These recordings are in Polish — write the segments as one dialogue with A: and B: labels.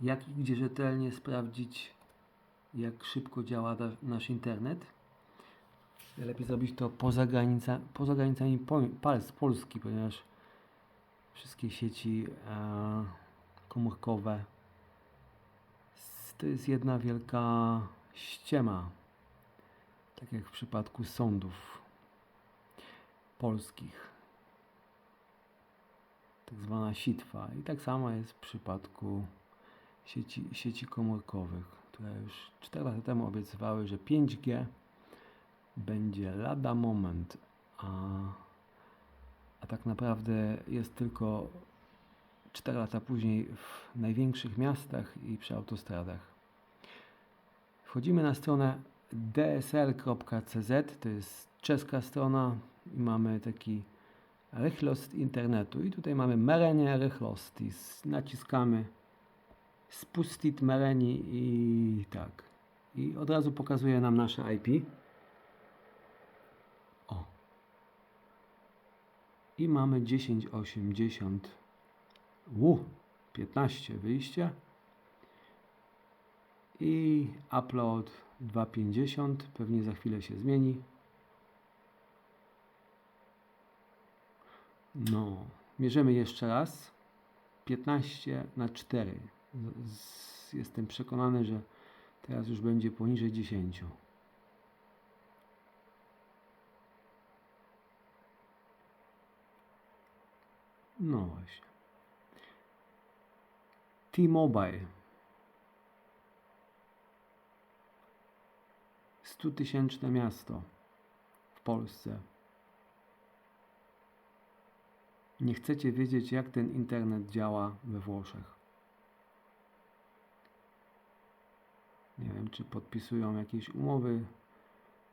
A: Jak i gdzie rzetelnie sprawdzić, jak szybko działa nasz internet. Lepiej zrobić to poza, granica, poza granicami Polski, ponieważ wszystkie sieci e, komórkowe to jest jedna wielka ściema. Tak jak w przypadku sądów polskich. Tak zwana sitwa. I tak samo jest w przypadku sieci, sieci komórkowych, które już 4 lata temu obiecywały, że 5G będzie lada moment, a, a tak naprawdę jest tylko 4 lata później w największych miastach i przy autostradach. Wchodzimy na stronę dsl.cz, to jest czeska strona i mamy taki rychlost internetu i tutaj mamy merenie rychlosti, naciskamy spustit mereni i tak. I od razu pokazuje nam nasze IP. O. I mamy 1080. U, 15 wyjście. I upload 250. Pewnie za chwilę się zmieni. No, mierzymy jeszcze raz. 15 na 4. Jestem przekonany, że teraz już będzie poniżej 10. No właśnie. T-Mobile. 100 tysięczne miasto w Polsce. Nie chcecie wiedzieć, jak ten internet działa we Włoszech. Nie wiem, czy podpisują jakieś umowy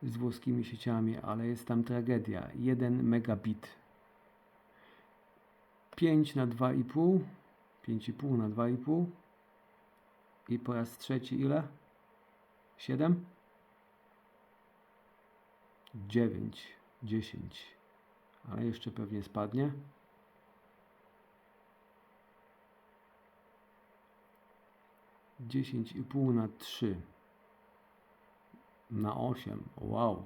A: z włoskimi sieciami, ale jest tam tragedia. 1 megabit. 5 na 2,5. 5,5 na 2,5. I po raz trzeci ile? 7? 9, 10. Ale jeszcze pewnie spadnie. Dziesięć i pół na trzy. Na osiem. Wow.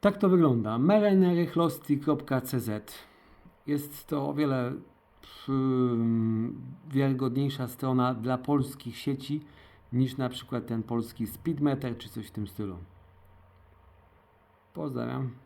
A: Tak to wygląda. merenerychlosti.cz Jest to o wiele hmm, wiarygodniejsza strona dla polskich sieci niż na przykład ten polski Speedmeter czy coś w tym stylu. Pozdrawiam.